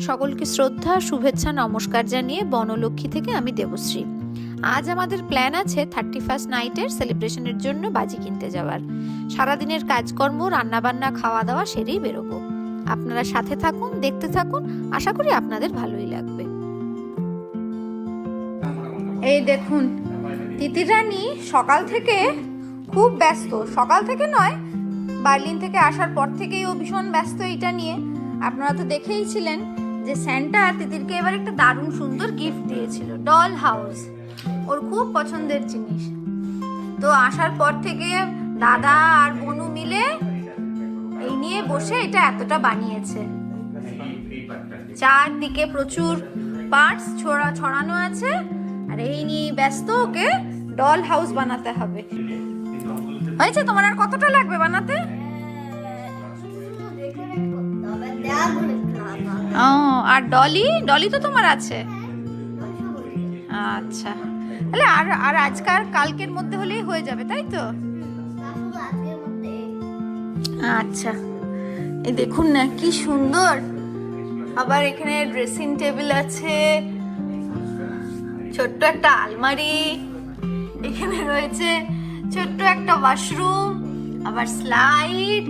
সকলকে শ্রদ্ধা, শুভেচ্ছা, নমস্কার জানিয়ে বনলক্ষ্মী থেকে আমি দেবশ্রী। আজ আমাদের প্ল্যান আছে থার্টি ফার্স্ট নাইটের সেলিব্রেশনের জন্য বাজি কিনতে যাওয়ার। সারাদিনের কাজকর্ম, রান্নাবান্না খাওয়া দাওয়া সেরেই বেরোবো। আপনারা সাথে থাকুন, দেখতে থাকুন, আশা করি আপনাদের ভালোই লাগবে। এই দেখুন তিতির রানী সকাল থেকে খুব ব্যস্ত। সকাল থেকে নয়, বার্লিন থেকে আসার পর থেকেই ও ভীষণ ব্যস্ত এটা নিয়ে। আপনারা তো দেখেই ছিলেন। যে স্যান্টা তিতিরকে এবার একটা দারুণ সুন্দর গিফট দিয়েছিল ডল হাউস ওর খুব পছন্দের জিনিস। তো আসার পর থেকে দাদা আর বনু মিলে এই নিয়ে বসে এটা এতটা বানিয়েছে। চারদিকে প্রচুর পার্টস ছড়া ছড়ানো আছে, আর এই নিয়ে ব্যস্ত ওকে ডল হাউস বানাতে হবে। হয়েছে তোমার আর কতটা লাগবে বানাতে? ও, আর ডলি? ডলি তো তোমার আছে? আচ্ছা। তাহলে আর আর আজকাল কালকের মধ্যে হলেই হয়ে যাবে, তাই তো? আচ্ছা। এই দেখুন না, কি সুন্দর। আবার এখানে ড্রেসিং টেবিল আছে। ছোট্ট একটা আলমারি। এখানে রয়েছে ছোট্ট একটা ওয়াশরুম আবার স্লাইড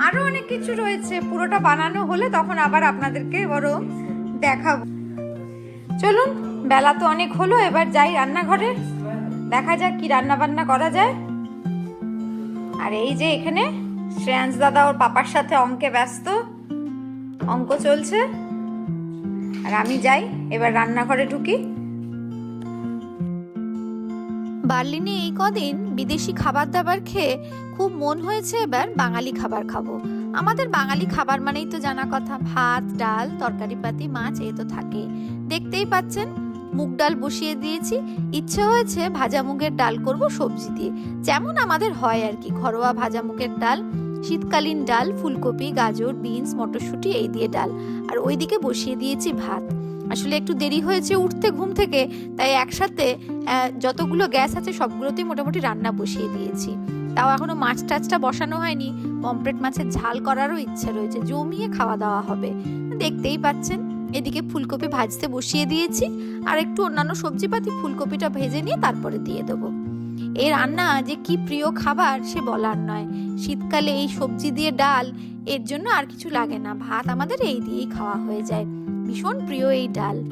আরও অনেক কিছু রয়েছে। পুরোটা বানানো হলে তখন আবার আপনাদেরকে বরং দেখাবো। চলুন, বেলা তো অনেক হলো, এবার যাই রান্নাঘরে। দেখা যাক কি রান্না বান্না করা যায়। আর এই যে এখানে শ্রেয়াংশ দাদা ওর পাপার সাথে অঙ্কে ব্যস্ত। অঙ্ক চলছে। আর আমি যাই, এবার রান্নাঘরে ঢুকি। বার্লিনে এই কদিন বিদেশি খাবার দাবার খেয়ে খুব মন হয়েছে এবার বাঙালি খাবার খাব। আমাদের বাঙালি খাবার মানেই তো জানা কথা, ভাত, ডাল তরকারি পাতি মাছ, এ তো থাকে। দেখতেই পাচ্ছেন, মুগ ডাল বসিয়ে দিয়েছি। ইচ্ছে হয়েছে ভাজা মুগের ডাল করব সবজি দিয়ে। যেমন আমাদের হয় আর কি, ঘরোয়া ভাজা মুগের ডাল, শীতকালীন ডাল, ফুলকপি, গাজর, বিনস, মটরশুঁটি, এই দিয়ে ডাল। আর ওইদিকে বসিয়ে দিয়েছি ভাত। আসলে একটু দেরি হয়েছে উঠতে, ঘুম থেকে, তাই একসাথে যতগুলো গ্যাস আছে সবগুলোতেই মোটামুটি রান্না বসিয়ে দিয়েছি। তাও এখনও মাছ টাছটা বসানো হয়নি পমপ্লেট মাছের ঝাল করারও ইচ্ছা রয়েছে, জমিয়ে খাওয়া দাওয়া হবে। দেখতেই পাচ্ছেন, এদিকে ফুলকপি ভাজতে বসিয়ে দিয়েছি, আর একটু অন্যান্য সবজিপাতি ফুলকপিটা ভেজে নিয়ে তারপরে দিয়ে দেবো। এই রান্না যে কি প্রিয় খাবার সে বলার নয়। শীতকালে এই সবজি দিয়ে ডাল, এর জন্য আর কিছু লাগে না, ভাত আমাদের এই দিয়েই খাওয়া হয়ে যায়। ভীষণ প্রিয় এই ডাল।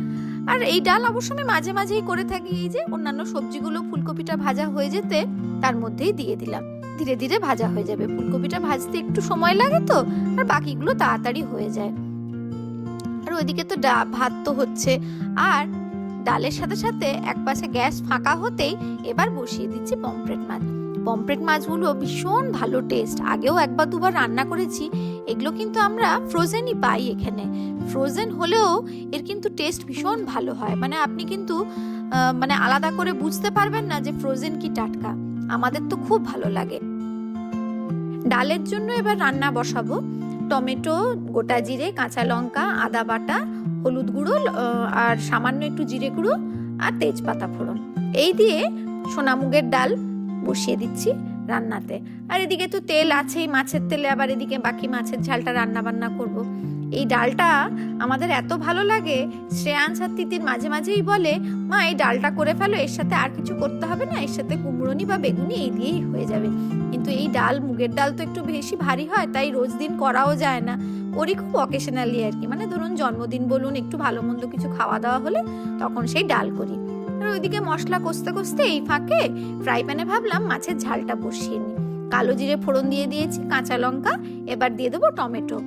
আর এই ডাল অবশ্য আমি মাঝে মাঝেই করে থাকি, এই যে অন্যান্য সবজিগুলো ফুলকপিটা ভাজা হয়ে যেতে তার মধ্যেই দিয়ে দিলাম। ধীরে ধীরে ভাজা হয়ে যাবে। ফুলকপিটা ভাজতে একটু সময় লাগে তো, আর বাকিগুলো তাড়াতাড়ি হয়ে যায়। আর ওইদিকে তো ডা- ভাত তো হচ্ছে। আর ডালের সাথে সাথে এক পাশে গ্যাস ফাঁকা হতেই এবার বসিয়ে দিচ্ছি পমফ্রেট মাছ। পমফ্রেট মাছগুলো ভীষণ ভালো টেস্ট আগেও একবার দুবার রান্না করেছি, এগুলো কিন্তু আমরা ফ্রোজেনই পাই এখানে। ফ্রোজেন হলেও এর কিন্তু টেস্ট ভীষণ ভালো হয়। মানে আপনি কিন্তু মানে আলাদা করে বুঝতে পারবেন না যে ফ্রোজেন কি টাটকা। আমাদের তো খুব ভালো লাগে। ডালের জন্য এবার রান্না বসাবো। টমেটো, গোটা জিরে, কাঁচা লঙ্কা, আদা বাটা, হলুদ গুঁড়ো আর সামান্য একটু জিরে গুঁড়ো আর তেজপাতা ফোড়ন। এই দিয়ে সোনামুগের ডাল বসিয়ে দিচ্ছি রান্নাতে। আর এদিকে তো তেল আছেই, মাছের তেলে আবার এদিকে বাকি মাছের ঝালটা রান্না বান্না করব। এই ডালটা আমাদের এত ভালো লাগে শ্রেয়াংশ আর তিতির মাঝে মাঝেই বলে, মা, এই ডালটা করে ফেলো, এর সাথে আর কিছু করতে হবে না, এর সাথে কুমড়োনি বা বেগুনি এই দিয়েই হয়ে যাবে। কিন্তু এই ডাল, মুগের ডাল তো একটু বেশি ভারী হয়, তাই রোজ দিন করাও যায় না। করি খুব অকেশনালি আর কি। মানে ধরুন, জন্মদিন বলুন, একটু ভালো মন্দ কিছু খাওয়া দাওয়া হলে তখন সেই ডাল করি। আর ওইদিকে মশলা কষতে কষতে এই ফাঁকে ফ্রাই প্যানে ভাবলাম মাছের ঝালটা বসিয়ে নিই। কালো জিরে ফোড়ন দিয়ে দিয়েছি, কাঁচা লঙ্কা, এবার দিয়ে দেবো টমেটো।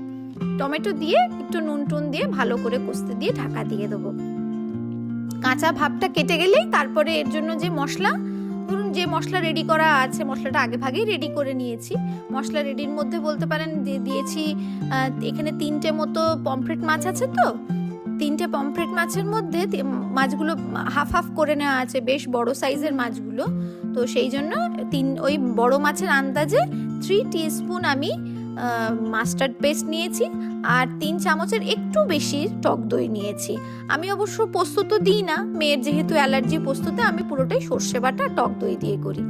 টমেটো দিয়ে একটু নুন টুন দিয়ে ভালো করে কষতে দিয়ে ঢাকা দিয়ে দেবো। কাঁচা ভাবটা কেটে গেলেই তারপরে এর জন্য যে মশলা, ধরুন যে মশলা রেডি করা আছে, মশলাটা আগে ভাগেই রেডি করে নিয়েছি। মশলা রেডির মধ্যে বলতে পারেন, দিয়ে দিয়েছি এখানে তিনটে মতো পমফ্রেট মাছ আছে তো তিনটে পমফ্রেট মাছের মধ্যে মাছগুলো হাফ হাফ করে নেওয়া আছে, বেশ বড় সাইজের মাছগুলো। তো সেই জন্য তিন, ওই বড় মাছের আন্দাজে থ্রি টিস্পুন আমি মাস্টার্ড পেস্ট নিয়েছি আর তিন চামচের একটু বেশি টক দই নিয়েছি। আমি অবশ্য পোস্ত তো দিই না, মেয়ের যেহেতু অ্যালার্জি পোস্ততে আমি পুরোটাই সর্ষে বাটা টক দই দিয়ে করি।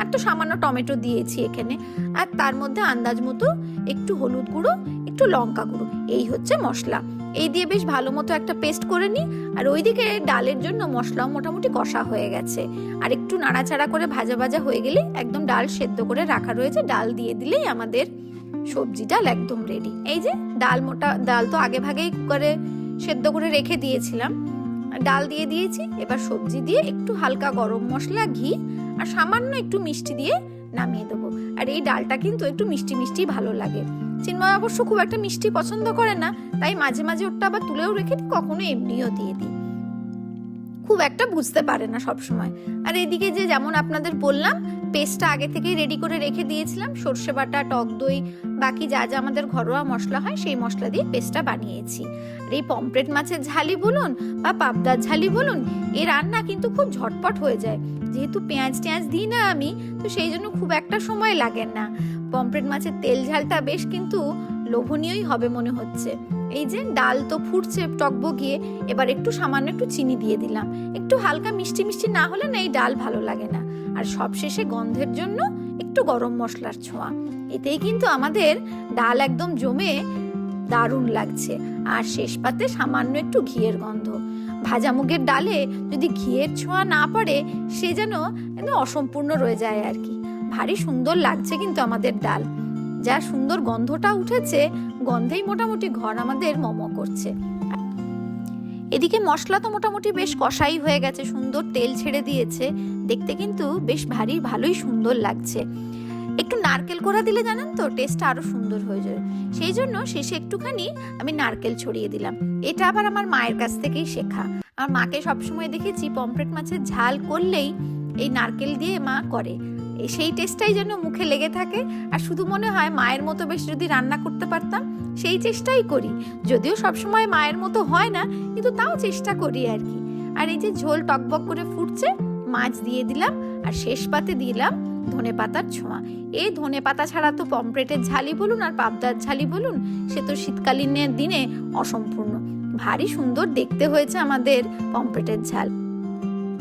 আর তো সামান্য টমেটো দিয়েছি এখানে। আর তার মধ্যে আন্দাজ মতো একটু হলুদ গুঁড়ো, একটু লঙ্কা গুঁড়ো, এই হচ্ছে মশলা। এই দিয়ে বেশ ভালো মতো একটা পেস্ট করে নিই। আর ওইদিকে ডালের জন্য মশলাও মোটামুটি কষা হয়ে গেছে। আর একটু নাড়াচাড়া করে ভাজা ভাজা হয়ে গেলে একদম ডাল সেদ্ধ করে রাখা রয়েছে। ডাল দিয়ে দিলেই আমাদের সবজি ডাল একদম রেডি এই যে ডাল মোটা, ডাল তো আগে ভাগেই কুকারে সেদ্ধ করে রেখে দিয়েছিলাম। ডাল দিয়ে দিয়েছি। এবার সবজি দিয়ে একটু হালকা গরম মশলা, ঘি আর সামান্য একটু মিষ্টি দিয়ে নামিয়ে দেবো। আর এই ডালটা কিন্তু একটু মিষ্টি মিষ্টি ভালো লাগে। চিন্ময় অবশ্য খুব একটা মিষ্টি পছন্দ করে না, তাই মাঝে মাঝে ওটা আবার তুলেও রেখে দিই, কখনো এমনিও দিয়ে দিই। খুব একটা বুঝতে পারে না সব সময় আর এদিকে যে যেমন আপনাদের বললাম, পেস্টটা আগে থেকেই রেডি করে রেখে দিয়েছিলাম, সর্ষে বাটা, টক দই, বাকি যা যা আমাদের ঘরোয়া মশলা হয়, সেই মশলা দিয়ে পেস্টটা বানিয়েছি। আর এই পমপ্লেট মাছের ঝালি বলুন বা পাবদার ঝালি বলুন এই রান্না কিন্তু খুব ঝটপট হয়ে যায়। যেহেতু পেঁয়াজ টেঁয়াজ দিই না আমি, তো সেই জন্য খুব একটা সময় লাগে না। পমপ্লেট মাছের তেল ঝালটা বেশ কিন্তু লোভনীয়ই হবে মনে হচ্ছে। এই যে ডাল তো ফুটছে টকবগিয়ে এবার একটু সামান্য একটু চিনি দিয়ে দিলাম। একটু হালকা মিষ্টি মিষ্টি না হলে না এই ডাল ভালো লাগে না। আর সবশেষে গন্ধের জন্য একটু গরম মশলার ছোঁয়া। এতেই কিন্তু আমাদের ডাল একদম জমে দারুণ লাগছে। আর শেষ পাতে সামান্য একটু ঘিয়ের গন্ধ। ভাজা মুগের ডালে যদি ঘিয়ের ছোঁয়া না পড়ে, সে যেন একদম অসম্পূর্ণ রয়ে যায় আর কি। ভারী সুন্দর লাগছে কিন্তু আমাদের ডাল। যা সুন্দর গন্ধটা উঠেছে, গন্ধেই মোটামুটি ঘর আমাদের মম করছে। এদিকে মশলা তো মোটামুটি বেশ কষাই হয়ে গেছে, সুন্দর তেল ছেড়ে দিয়েছে। দেখতে কিন্তু বেশ ভারী, ভালোই সুন্দর লাগছে। একটু নারকেল কোড়া দিলে জানেন তো টেস্টটা আরও সুন্দর হয়ে যায়। সেই জন্য শেষে একটুখানি আমি নারকেল ছড়িয়ে দিলাম। এটা আবার আমার মায়ের কাছ থেকেই শেখা। আমার মাকে সবসময় দেখেছি পমফ্রেট মাছের ঝাল করলেই এই নারকেল দিয়ে মা করে। সেই টেস্টটাই যেন মুখে লেগে থাকে। আর শুধু মনে হয় মায়ের মতো বেশ যদি রান্না করতে পারতাম, সেই চেষ্টাই করি। যদিও সবসময় মায়ের মতো হয় না, কিন্তু তাও চেষ্টা করি আর কি। আর এই যে ঝোল টকবক করে ফুটছে, মাছ দিয়ে দিলাম, আর শেষ পাতে দিলাম ধনে পাতার ছোঁয়া। এই ধনে পাতা ছাড়া তো পমপ্লেটের ঝালি বলুন আর পাবদার ঝালি বলুন, সে তো শীতকালীনের দিনে অসম্পূর্ণ। ভারী সুন্দর দেখতে হয়েছে আমাদের পমপ্লেটের ঝাল।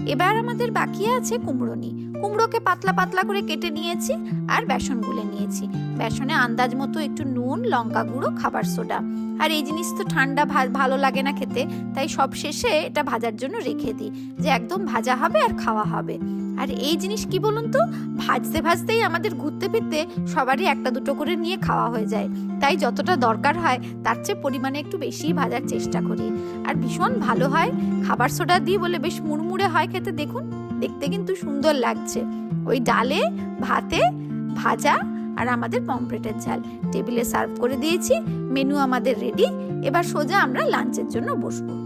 এবার আমাদের বাকি আছে কুমড়োনি। কুমড়োকে পাতলা পাতলা করে কেটে নিয়েছি আর বেসন গুলে নিয়েছি। বেসনে আন্দাজ মতো একটু নুন, লঙ্কা গুঁড়ো, খাবার সোডা। আর এই জিনিস তো ঠান্ডা ভালো লাগে না খেতে, তাই সব শেষে এটা ভাজার জন্য রেখে দিই যে একদম ভাজা হবে আর খাওয়া হবে। আর এই জিনিস কি বলুন তো? ভাজতে ভাজতেই আমাদের ঘুরতে ফিরতে সবারই একটা দুটো করে নিয়ে খাওয়া হয়ে যায়। তাই যতটা দরকার হয়, তার চেয়ে পরিমাণে একটু বেশি ভাজার চেষ্টা করি। আর ভীষণ ভালো হয়। খাবার সোডা দিই বলে বেশ মুড়মুড়ে হয় খেতে, দেখুন। দেখতে কিন্তু সুন্দর লাগছে। ওই ডালে ভাতে ভাজা আর আমাদের পমফ্রেটের ঝাল। টেবিলে সার্ভ করে দিয়েছি। মেনু আমাদের রেডি। এবার সোজা আমরা লাঞ্চের জন্য বসবো।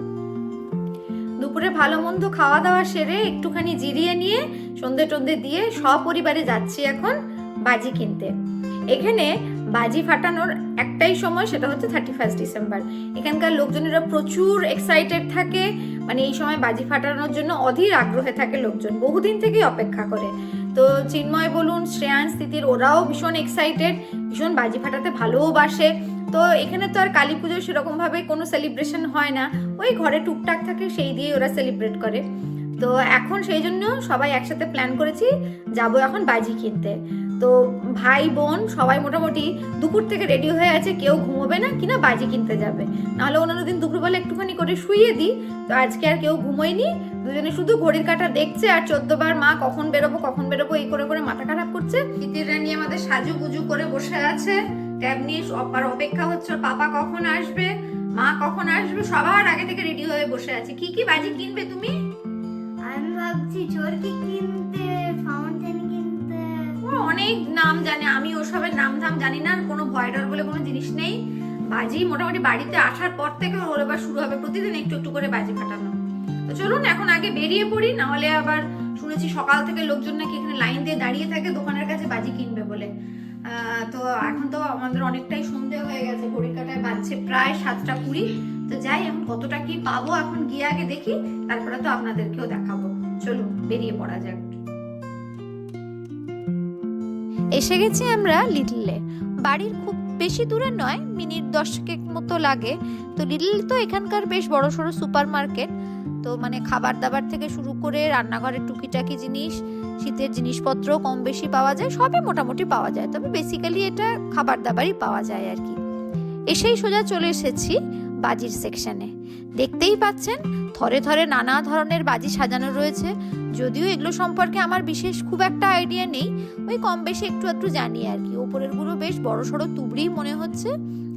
দুপুরে ভালো মন্দ খাওয়া দাওয়া সেরে একটুখানি জিরিয়ে নিয়ে সন্ধে টন্ধে দিয়ে সপরিবারে যাচ্ছি এখন বাজি কিনতে। এখানে বাজি ফাটানোর একটাই সময় সেটা হচ্ছে থার্টি ফার্স্ট ডিসেম্বর এখানকার লোকজনেরা প্রচুর এক্সাইটেড থাকে মানে এই সময় বাজি ফাটানোর জন্য অধীর আগ্রহে থাকে লোকজন, বহুদিন থেকেই অপেক্ষা করে। তো চিন্ময় বলুন, শ্রেয়াংশ স্থিতির ওরাও ভীষণ এক্সাইটেড ভীষণ বাজি ফাটাতে ভালোবাসে তো এখানে তো আর কালী পুজো সেরকম ভাবে কোনো সেলিব্রেশন হয় না। ওই ঘরে টুকটাক থাকে, সেই দিয়ে ওরা সেলিব্রেট করে। তো এখন সেই জন্য সবাই একসাথে প্ল্যান করেছি, যাব এখন বাজি কিনতে। তো ভাই, বোন সবাই মোটামুটি দুপুর থেকে রেডি হয়ে আছে, কেউ ঘুমোবে না, কিনা বাজি কিনতে যাবে। নাহলে অন্যান্য দিন দুপুরবেলা একটুখানি করে শুয়ে দিই, তো আজকে আর কেউ ঘুমোয়নি। দুজনে শুধু ঘড়ির কাঁটা দেখছে, আর চোদ্দ বার মা কখন বেরোবো কখন বেরোবো, এই করে করে মাথা খারাপ করছে। তিতিররা নিয়ে আমাদের সাজু গুজু করে বসে আছে। ট্যাব নিয়ে সবার অপেক্ষা হচ্ছে পাপা কখন আসবে? মা কখন আসবে? সবার আগে থেকে রেডি হয়ে বসে আছে। কি কি বাজি কিনবে তুমি? আমি ভাবছি চোরকি কিনতে ফাউন্টেন কিনতে? ও অনেক নাম জানে। আমি ওসবের নাম ধাম জানি না আর কোনো ভয় ডর বলে কোনো জিনিস নেই। বাজি মোটামুটি বাড়িতে আসার পর থেকে ওর এবার শুরু হবে প্রতিদিন একটু একটু করে বাজি ফাটানো। তো চলুন এখন আগে বেরিয়ে পড়ি না হলে আবার শুনেছি সকাল থেকে লোকজন নাকি এখানে লাইন দিয়ে দাঁড়িয়ে থাকে দোকানের কাছে বাজি কিনবে বলে। তো এখন তো আমাদের অনেকটাই সন্ধে হয়ে গেছে ঘড়ির কাটায় বাজছে প্রায় সাতটা কুড়ি। তো যাই, এখন কতটা কি পাবো এখন গিয়ে আগে দেখি, তারপরে তো আপনাদেরকেও দেখাবো। চলুন, বেরিয়ে পড়া যাক। এসে গেছি আমরা লিটলে বাড়ির খুব বেশি দূরে নয়, মিনিট দশকের মতো লাগে। তো লিটল তো এখানকার বেশ বড় সড়ো সুপার মার্কেট তো মানে খাবার দাবার থেকে শুরু করে রান্নাঘরের টুকিটাকি জিনিস শীতের জিনিসপত্র কম বেশি পাওয়া যায়, সবই মোটামুটি পাওয়া যায়। তবে বেসিক্যালি এটা খাবার দাবারই পাওয়া যায় আর কি। এসেই সোজা চলে এসেছি। বাজির সেকশনে। দেখতেই পাচ্ছেন, থরে থরে নানা ধরনের বাজি সাজানো রয়েছে। যদিও এগুলো সম্পর্কে আমার বিশেষ খুব একটা আইডিয়া নেই, ওই কম বেশি একটু একটু জানি আর কি। ওপরেরগুলো বেশ বড় সড়ো তুবড়ি মনে হচ্ছে।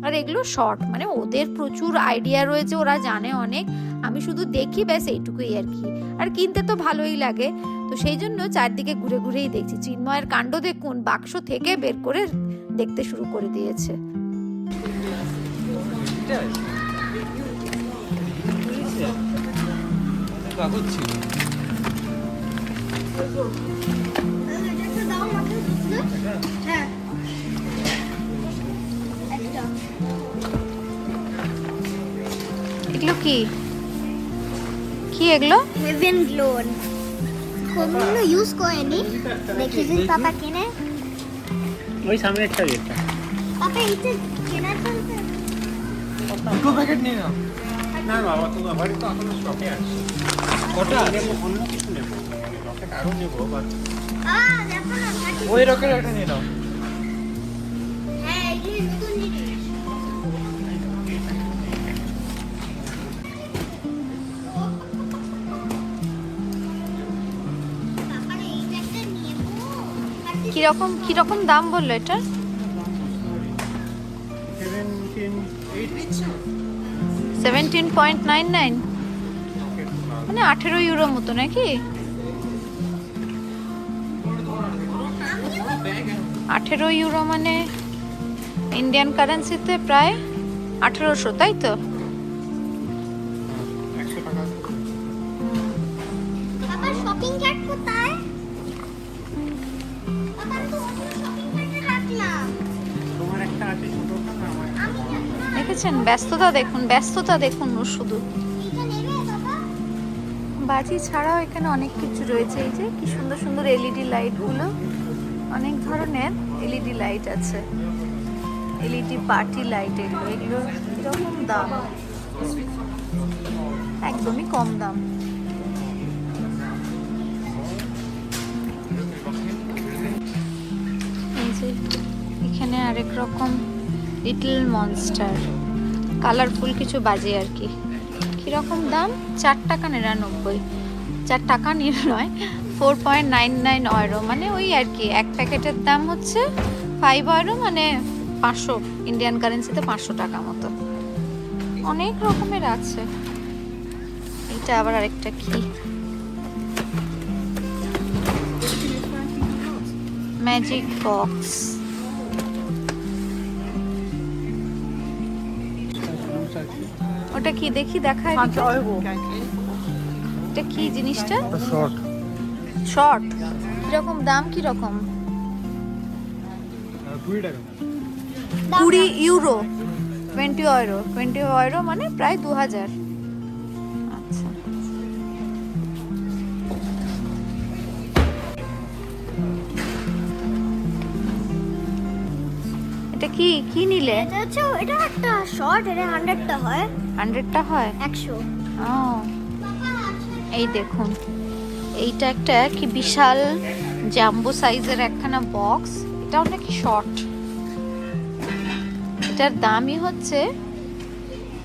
আর এগুলো শর্ট মানে ওদের প্রচুর আইডিয়া রয়েছে, ওরা জানে অনেক। আমি শুধু দেখি, ব্যাস এইটুকুই আর কি। আর কিনতে তো ভালোই লাগে। তো সেই জন্য চারদিকে ঘুরে ঘুরেই দেখছি। চিন্ময়ের কাণ্ড দেখুন, বাক্স থেকে বের করে দেখতে শুরু করে দিয়েছে। কাগজ ছিল এটা হ্যাঁ এগুলো কি? কি এগুলো? হেভেন গ্লোন কোনগুলো ইউজ করেনি। দেখেছেন পাপা কিনে? ওই সামনে একটা পাপা এইটা কেনার চলছে দুটো প্যাকেট নিয়ে নাও। না বাবা তো আমার তো এখনও স্টকে আছে। কটা নেব অন্য কিছু নেব। রকেট আরও নেব বাট আ দেখো না থার্টি ওই রকেট একটা নিয়ে নাও। হ্যাঁ কীরকম কীরকম দাম বলল এটা সেভেন্টিন পয়েন্ট নাইন নাইন মানে আঠেরো ইউরো মতো নাকি? আঠেরো ইউরো মানে ইন্ডিয়ান কারেন্সিতে প্রায় আঠেরোশো, তাই তো? দেখেছেন ব্যস্ততা দেখুন ব্যস্ততা দেখুন শুধু। বাজি ছাড়াও এখানে অনেক কিছু রয়েছে। এই যে কি সুন্দর সুন্দর এলইডি লাইটগুলো অনেক ধরনের এলইডি লাইট আছে। এলইডি পার্টি লাইট এগুলো এগুলো কীরকম দাম? একদমই কম দাম। এখানে আরেক রকম লিটল মনস্টার কালারফুল কিছু বাজে আর কি। কীরকম দাম? চার টাকা নিরানব্বই। চার টাকা নির নয় four point nine nine euro মানে ওই আর কি, এক প্যাকেটের দাম হচ্ছে ফাইভ অয়রো মানে পাঁচশো। ইন্ডিয়ান কারেন্সিতে পাঁচশো টাকা মতো। অনেক রকমের আছে। এটা আবার আরেকটা কি? ম্যাজিক বক্স ওটা কি দেখি দেখায় এটা কি জিনিসটা? শর্ট শর্ট কীরকম দাম কীরকম? কুড়ি কুড়ি euro. Twenty euro twenty euro মানে প্রায় দু হাজার। কি কি নিলে? এটা হচ্ছে এটা একটা শর্ট এটা হান্ড্রেডটা হয়। হান্ড্রেডটা হয়? একশো। ও। এই দেখুন এইটা একটা কি বিশাল জাম্বো সাইজের একখানা বক্স এটাও নাকি শর্ট এটার দামই হচ্ছে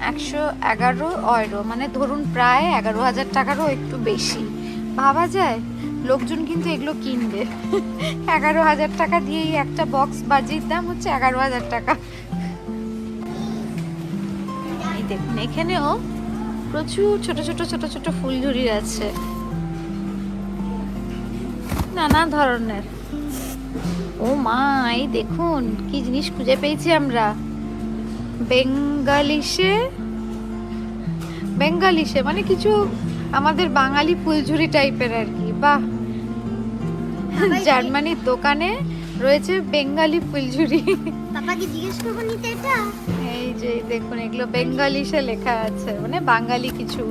একশো এগারো অয়রো মানে ধরুন প্রায় এগারো হাজার টাকারও একটু বেশি। ভাবা যায়? লোকজন কিন্তু এগুলো কিনবে। এগারো হাজার টাকা দিয়েই একটা বক্স বাজির দাম হচ্ছে এগারো হাজার টাকা। এই দেখুন, এখানেও প্রচুর ছোট ছোট ছোট ছোট ফুলঝুরি আছে। নানা ধরনের। ও মা, এই দেখুন, কি জিনিস খুঁজে পেয়েছি আমরা। বেঙ্গালিশে বেঙ্গালিশে মানে কিছু আমাদের বাঙালি ফুলঝুরি টাইপের আর কি। বাহ। জার্মানির দোকানে রয়েছে বেঙ্গালি ফুলঝুরি। পাপাকে জিজ্ঞেস করব নিতে এটা? এই যে দেখুন এগুলো বেঙ্গালিশে লেখা আছে। মানে বাঙালি কিছু।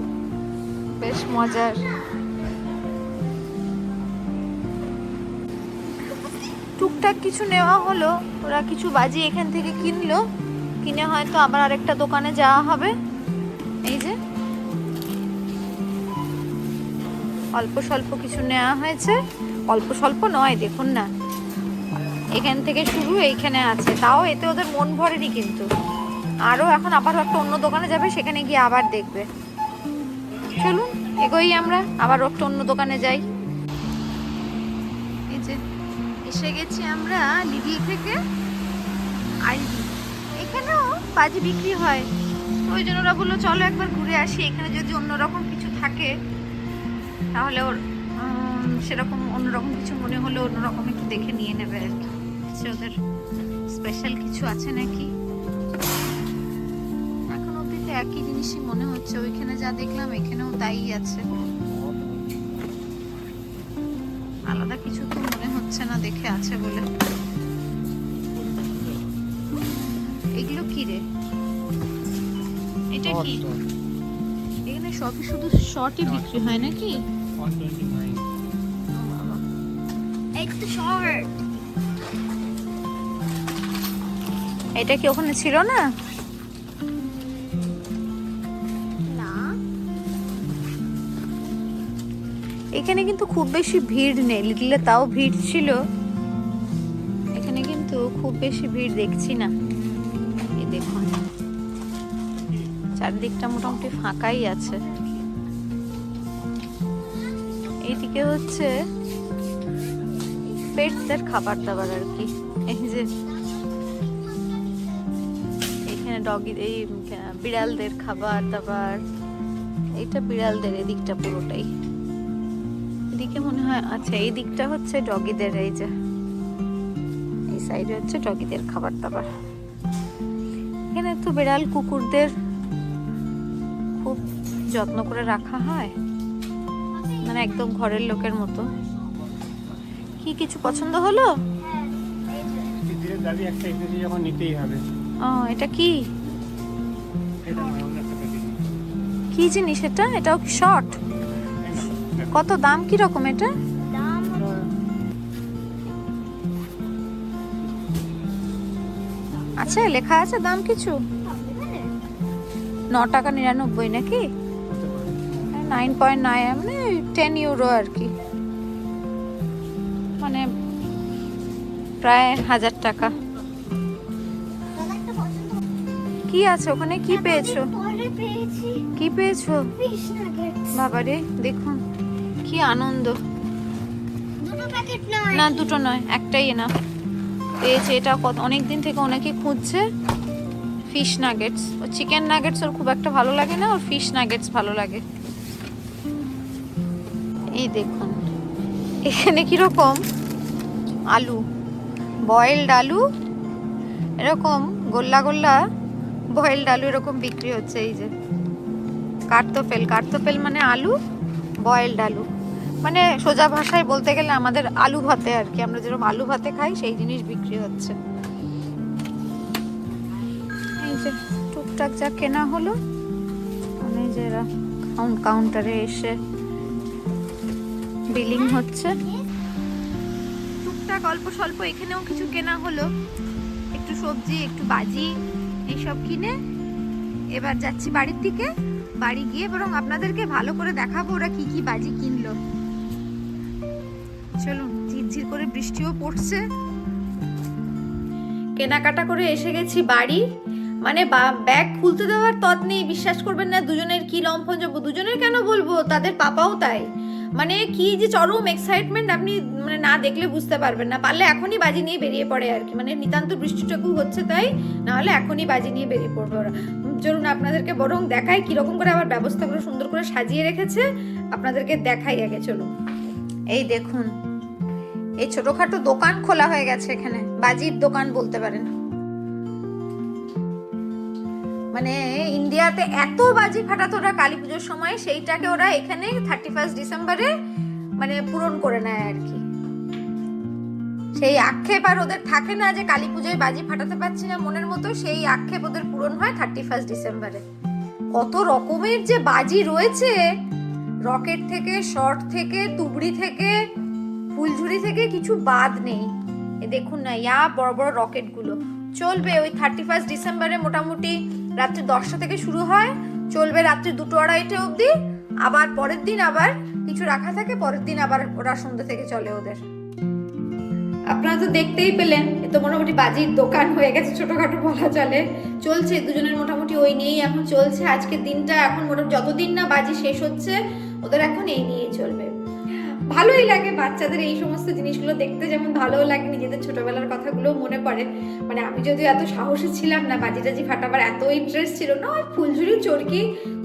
বেশ মজার। টুকটাক কিছু নেওয়া হলো। ওরা কিছু বাজি এখান থেকে কিনলো। কিনে হয়তো আবার আরেকটা দোকানে যাওয়া হবে। এই যে। অল্প স্বল্প কিছু নেওয়া হয়েছে। অল্প স্বল্প নয়, দেখুন না। এখান থেকে শুরু এইখানে আছে। তাও এতে ওদের মন ভরেনি কিন্তু। আরও এখন আবার একটা অন্য দোকানে যাবে, সেখানে গিয়ে আবার দেখবে। চলুন, এগোই আমরা, আবার একটা অন্য দোকানে যাই। এই যে, এসে গেছি আমরা লিডি থেকে আইডি এখানেও বাজি বিক্রি হয়। ওই জন্য ওরা বলল, চলো একবার ঘুরে আসি। এখানে যদি অন্যরকম কিছু থাকে তাহলে ওর সেরকম অন্যরকম কিছু মনে হলে অন্যরকম একটু দেখে নিয়ে নেবে আর কি। ওদের স্পেশাল কিছু আছে নাকি? এখন অব্দি তো একই জিনিসই মনে হচ্ছে। ওইখানে যা দেখলাম এখানেও তাই আছে। আলাদা কিছু তো মনে হচ্ছে না দেখে আছে বলে। এগুলো কি রে? এটা কি? এখানে সবই শুধু শর্টই বিক্রি হয় নাকি? It's the short. এটা কি ওখানে ছিল না? না। এখানে কিন্তু খুব বেশি ভিড় নেই। লিটলে তাও ভিড় ছিল। এখানে কিন্তু খুব বেশি ভিড় দেখছি না। এই দেখুন। চারদিকটা মোটামুটি ফাঁকাই আছে। এইদিকে হচ্ছে পেটসদের খাবার দাবার আর কি। এই যে এখানে ডগি, এই বিড়ালদের খাবার দাবার। এইটা বিড়ালদের, এদিকটা পুরোটাই। এদিকে মনে হয় আচ্ছা এই দিকটা হচ্ছে ডগিদের, এই যে। এই সাইডে হচ্ছে ডগিদের খাবার দাবার। এখানে তো বিড়াল কুকুরদের খুব যত্ন করে রাখা হয়। মানে একদম ঘরের লোকের মতো। কি কিছু পছন্দ হলো? ও, এটা কি? কি জিনিস এটা? এটাও কি শর্ট? কত দাম কি রকম এটা? আছে, লেখা আছে দাম কিছু? ন টাকা নিরানব্বই নাকি? নাইন পয়েন্ট নাইন মানে টেন ইউরো আর কি। মানে প্রায় হাজার টাকা। কি আছে ওখানে? কি পেয়েছ? কি পেয়েছ? বাবারে দেখুন কি আনন্দ। না দুটো নয় একটাই না পেয়েছে এটা কত অনেক দিন থেকে অনেকে খুঁজছে ফিশ নাগেটস ও চিকেন নাগেটস ওর খুব একটা ভালো লাগে না ওর ফিশ নাগেটস ভালো লাগে। এই দেখুন। এখানে কীরকম? আলু বয়েলড আলু, এরকম গোল্লা গোল্লা বয়েলড আলু এরকম বিক্রি হচ্ছে এই যে। কার্তোফেল কার্তোফেল মানে আলু বয়েলড আলু। মানে সোজা ভাষায় বলতে গেলে আমাদের আলু ভাতে আর কি, আমরা যেরকম আলু ভাতে খাই, সেই জিনিস বিক্রি হচ্ছে। এই যে টুকটাক যা কেনা হলো মানে যে এরা কাউন্টারে এসে বিলিং হচ্ছে। টুকটাক অল্প স্বল্প এখানেও কিছু কেনা হলো। একটু সবজি একটু বাজি এইসব কিনে এবার যাচ্ছি বাড়ির দিকে। বাড়ি গিয়ে বরং আপনাদেরকে ভালো করে দেখাবো ওরা কি কি বাজি কিনলো। চলুন ঝিরঝির করে বৃষ্টিও পড়ছে। কেনাকাটা করে এসে গেছি বাড়ি। মানে ব্যাগ খুলতে দেওয়ার তৎ নেই বিশ্বাস করবেন না দুজনের কি লম্ফন যাব দুজনের কেন বলব? তাদের পাপাও তাই। মানে কি যে চরম এক্সাইটমেন্ট আপনি মানে না দেখলে বুঝতে পারবেন না। পারলে এখনই বাজি নিয়ে বেরিয়ে পড়ে আর কি। মানে নিতান্ত বৃষ্টিটুকু হচ্ছে তাই না হলে এখনই বাজি নিয়ে বেরিয়ে পড়বে ওরা। চলুন আপনাদেরকে বরং দেখাই কীরকম করে আবার ব্যবস্থা করে সুন্দর করে সাজিয়ে রেখেছে। আপনাদেরকে দেখাই আগে, চলুন। এই দেখুন, এই ছোটখাটো দোকান খোলা হয়ে গেছে এখানে। বাজির দোকান বলতে পারেন। মানে ইন্ডিয়াতে এত বাজি ফাটাতো ওরা কালী পুজোর সময়, সেইটাকে ওরা এখানে থার্টি ফার্স্ট ডিসেম্বরে মানে পূরণ করে নেয় আর কি। সেই আক্ষেপ আর ওদের থাকে না যে কালী পুজোয় বাজি ফাটাতে পারছি না মনের মতো, সেই আক্ষেপ ওদের পূরণ হয় থার্টি ফার্স্ট ডিসেম্বরে কত রকমের যে বাজি রয়েছে, রকেট থেকে, শর্ট থেকে, তুবড়ি থেকে, ফুলঝুরি থেকে কিছু বাদ নেই। দেখুন না, ইয়া বড় বড় রকেটগুলো। চলবে ওই থার্টি ফার্স্ট ডিসেম্বরে মোটামুটি রাত্রি দশটা থেকে শুরু হয়, চলবে রাত্রি দুটো আড়াইটে অবধি, আবার পরের দিন আবার কিছু রাখা থাকে, পরের দিন আবার ওরা সন্ধ্যে থেকে চলে ওদের। আপনারা তো দেখতেই পেলেন, এ তো মোটামুটি বাজির দোকান হয়ে গেছে ছোটখাটো বলা চলে। চলছে, দুজনের মোটামুটি ওই নিয়েই এখন চলছে। আজকের দিনটা এখন মোটামুটি যতদিন না বাজি শেষ হচ্ছে, ওদের এখন এই নিয়েই চলবে। ভালোই লাগে বাচ্চাদের এই সমস্ত জিনিসগুলো দেখতে, যেমন ভালোও লাগে নিজেদের ছোটবেলার কথাগুলো মনে পড়ে। মানে আমি যদি এত সাহসী ছিলাম না বাজি টাজি ফাটাবার এত ইন্টারেস্ট ছিল না ওই ফুলঝুরি, চরকি,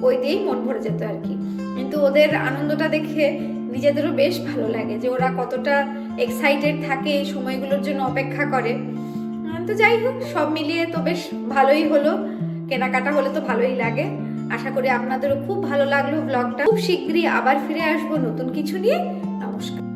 ওই দিয়েই মন ভরে যেত আর কি। কিন্তু ওদের আনন্দটা দেখে নিজেদেরও বেশ ভালো লাগে যে ওরা কতটা এক্সাইটেড থাকে এই সময়গুলোর জন্য অপেক্ষা করে। তো যাই হোক, সব মিলিয়ে তো বেশ ভালোই হলো, কেনাকাটা হলে তো ভালোই লাগে। আশা করি আপনাদেরও খুব ভালো লাগল ব্লগটা খুব শীঘ্রই আবার ফিরে আসব নতুন কিছু নিয়ে। নমস্কার